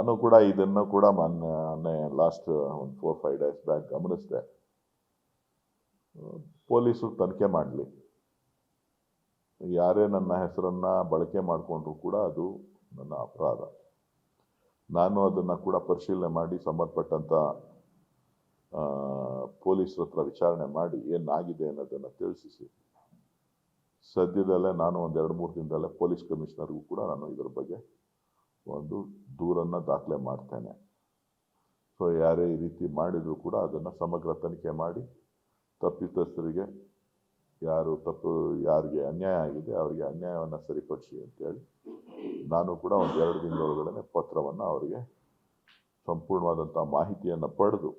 ನಾನು ಕೂಡ ಇದನ್ನು ಕೂಡ ಮೊನ್ನೆ ಲಾಸ್ಟ್ ಒಂದು ಫೋರ್ ಫೈವ್ ಡೇಸ್ ಬ್ಯಾಕ್ ಗಮನಿಸಿದೆ. ಪೊಲೀಸರು ತನಿಖೆ ಮಾಡಲಿ. ಯಾರೇ ನನ್ನ ಹೆಸರನ್ನು ಬಳಕೆ ಮಾಡಿಕೊಂಡ್ರು ಕೂಡ ಅದು ನನ್ನ ಅಪರಾಧ. ನಾನು ಅದನ್ನು ಕೂಡ ಪರಿಶೀಲನೆ ಮಾಡಿ ಸಂಬಂಧಪಟ್ಟಂಥ ಪೊಲೀಸ್ರ ಹತ್ರ ವಿಚಾರಣೆ ಮಾಡಿ ಏನಾಗಿದೆ ಅನ್ನೋದನ್ನು ತಿಳಿಸಿಸಿ. ಸದ್ಯದಲ್ಲೇ ನಾನು ಒಂದು ಎರಡು, ಮೂರು ದಿನದಲ್ಲೇ ಪೊಲೀಸ್ ಕಮಿಷನರ್ಗೂ ಕೂಡ ನಾನು ಇದ್ರ ಬಗ್ಗೆ ಒಂದು ದೂರನ್ನು ದಾಖಲೆ ಮಾಡ್ತೇನೆ. ಸೊ ಯಾರೇ ಈ ರೀತಿ ಮಾಡಿದರೂ ಕೂಡ ಅದನ್ನು ಸಮಗ್ರ ತನಿಖೆ ಮಾಡಿ ತಪ್ಪಿತಸ್ಥರಿಗೆ ಯಾರು ತಪ್ಪು, ಯಾರಿಗೆ ಅನ್ಯಾಯ ಆಗಿದೆ ಅವರಿಗೆ ಅನ್ಯಾಯವನ್ನು ಸರಿಪಡಿಸಿ ಅಂತೇಳಿ ನಾನು ಕೂಡ ಒಂದು ಎರಡು ದಿನದೊಳಗಡೆ ಪತ್ರವನ್ನು ಅವರಿಗೆ ಸಂಪೂರ್ಣವಾದಂಥ ಮಾಹಿತಿಯನ್ನು ಪಡೆದು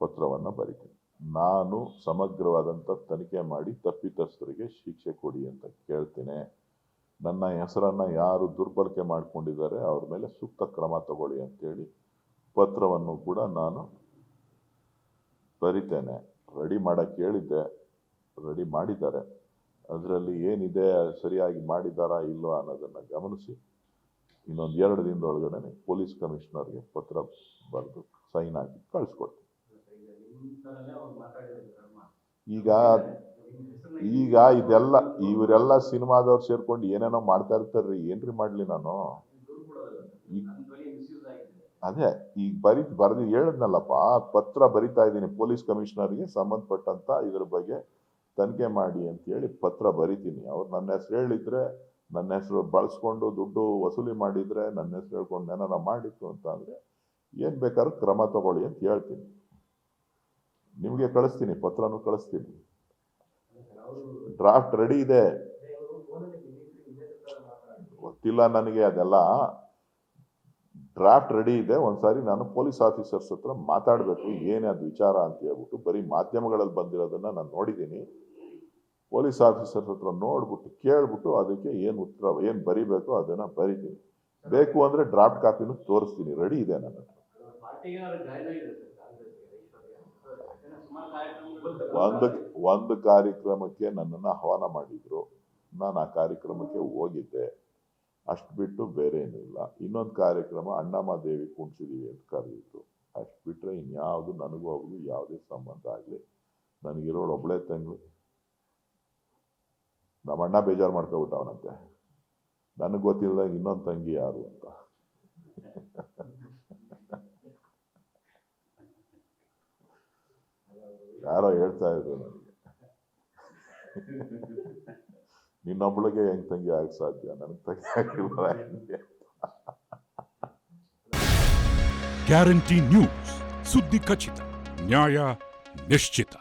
ಪತ್ರವನ್ನು ಬರಿತೀನಿ. ನಾನು ಸಮಗ್ರವಾದಂಥ ತನಿಖೆ ಮಾಡಿ ತಪ್ಪಿತಸ್ಥರಿಗೆ ಶಿಕ್ಷೆ ಕೊಡಿ ಅಂತ ಕೇಳ್ತೀನಿ. ನನ್ನ ಹೆಸರನ್ನು ಯಾರು ದುರ್ಬಳಕೆ ಮಾಡಿಕೊಂಡಿದ್ದಾರೆ ಅವ್ರ ಮೇಲೆ ಸೂಕ್ತ ಕ್ರಮ ತಗೊಳ್ಳಿ ಅಂತೇಳಿ ಪತ್ರವನ್ನು ಕೂಡ ನಾನು ಬರಿತೇನೆ. ರೆಡಿ ಮಾಡೋಕ್ಕೆ ಹೇಳಿದ್ದೆ ರೆಡಿ ಮಾಡಿದ್ದಾರೆ. ಅದರಲ್ಲಿ ಏನಿದೆ ಸರಿಯಾಗಿ ಮಾಡಿದ್ದಾರಾ ಇಲ್ಲೋ ಅನ್ನೋದನ್ನು ಗಮನಿಸಿ ಇನ್ನೊಂದು ಎರಡು ದಿನದೊಳಗಡೆ ಪೊಲೀಸ್ ಕಮಿಷನರ್ಗೆ ಪತ್ರ ಬರೆದು ಸೈನ್ ಹಾಕಿ ಕಳಿಸ್ಕೊಡ್ತೀನಿ. ಈಗ ಈಗ ಇದೆಲ್ಲ, ಇವರೆಲ್ಲ ಸಿನಿಮಾದವ್ರು ಸೇರ್ಕೊಂಡು ಏನೇನೋ ಮಾಡ್ತಾ ಇರ್ತಾರ್ರಿ. ಏನ್ರಿ ಮಾಡ್ಲಿ ನಾನು? ಅದೇ, ಈಗ ಬರಿ ಬರೆದು ಹೇಳಿದ್ನಲ್ಲಪ್ಪ, ಪತ್ರ ಬರಿತಾ ಇದ್ದೀನಿ ಪೊಲೀಸ್ ಕಮಿಷನರ್ಗೆ ಸಂಬಂಧಪಟ್ಟಂತ ಇದ್ರ ಬಗ್ಗೆ ತನಿಖೆ ಮಾಡಿ ಅಂತ ಹೇಳಿ ಪತ್ರ ಬರಿತೀನಿ. ಅವ್ರು ನನ್ನ ಹೆಸರು ಹೇಳಿದ್ರೆ, ನನ್ನ ಹೆಸರು ಬಳಸ್ಕೊಂಡು ದುಡ್ಡು ವಸೂಲಿ ಮಾಡಿದ್ರೆ, ನನ್ನ ಹೆಸರು ಹೇಳ್ಕೊಂಡು ಏನಾರ ಮಾಡಿತ್ತು ಅಂತ ಅಂದ್ರೆ, ಏನ್ ಬೇಕಾದ್ರೂ ಕ್ರಮ ತಗೊಳ್ಳಿ ಅಂತ ಹೇಳ್ತೀನಿ. ನಿಮಗೆ ಕಳಿಸ್ತೀನಿ, ಪತ್ರನೂ ಕಳಿಸ್ತೀನಿ. ಡ್ರಾಫ್ಟ್ ರೆಡಿ ಇದೆ. ಗೊತ್ತಿಲ್ಲ ನನಗೆ ಅದೆಲ್ಲ. ಡ್ರಾಫ್ಟ್ ರೆಡಿ ಇದೆ. ಒಂದ್ಸಾರಿ ನಾನು ಪೊಲೀಸ್ ಆಫೀಸರ್ಸ್ ಹತ್ರ ಮಾತಾಡಬೇಕು. ಏನೇ ಅದು ವಿಚಾರ ಅಂತ ಹೇಳ್ಬಿಟ್ಟು ಬರೀ ಮಾಧ್ಯಮಗಳಲ್ಲಿ ಬಂದಿರೋದನ್ನ ನಾನು ನೋಡಿದ್ದೀನಿ. ಪೊಲೀಸ್ ಆಫೀಸರ್ಸ್ ಹತ್ರ ನೋಡ್ಬಿಟ್ಟು ಕೇಳ್ಬಿಟ್ಟು ಅದಕ್ಕೆ ಏನು ಉತ್ತರ, ಏನು ಬರೀಬೇಕು ಅದನ್ನು ಬರಿತೀನಿ. ಬೇಕು ಅಂದರೆ ಡ್ರಾಫ್ಟ್ ಕಾಪಿನೂ ತೋರಿಸ್ತೀನಿ. ರೆಡಿ ಇದೆ ನನ್ನ ಹತ್ರ. ಒಂದು ಒಂದು ಕಾರ್ಯಕ್ರಮಕ್ಕೆ ನನ್ನನ್ನು ಆಹ್ವಾನ ಮಾಡಿದ್ರು. ನಾನು ಆ ಕಾರ್ಯಕ್ರಮಕ್ಕೆ ಹೋಗಿದ್ದೆ. ಅಷ್ಟು ಬಿಟ್ಟು ಬೇರೆ ಏನೂ ಇಲ್ಲ. ಇನ್ನೊಂದು ಕಾರ್ಯಕ್ರಮ ಅಣ್ಣಮ್ಮ ದೇವಿ ಕುಣಿಸಿದೀವಿ ಅಂತ ಕರೆದಿತ್ತು ಅಷ್ಟು ಬಿಟ್ಟರೆ ಇನ್ಯಾವುದು ನನಗೂ ಅವ್ರಿಗೂ ಯಾವುದೇ ಸಂಬಂಧ ಆಗಲಿ. ನನಗಿರೋಳು ಒಬ್ಬಳೇ ತಂಗಿ. ನಮ್ಮ ಅಣ್ಣ ಬೇಜಾರು ಮಾಡ್ಕೊಬಿಟ್ಟವನಂತೆ. ನನಗೆ ಗೊತ್ತಿಲ್ಲ ಇನ್ನೊಂದು ತಂಗಿ ಯಾರು ಅಂತ. ಯಾರೋ ಹೇಳ್ತಾ ಇದ್ರು ನನಗೆ. ನಿನ್ನೊಬ್ಳಿಗೆ ಹೆಂಗ್ ತಂಗಿ ಆಗ ಸಾಧ್ಯ? ನನಗೆ ತಂಗಿ ಆಗಿಲ್ಲ ಗ್ಯಾರಂಟಿ ನ್ಯೂಸ್. ಸುದ್ದಿ ಖಚಿತ, ನ್ಯಾಯ ನಿಶ್ಚಿತ.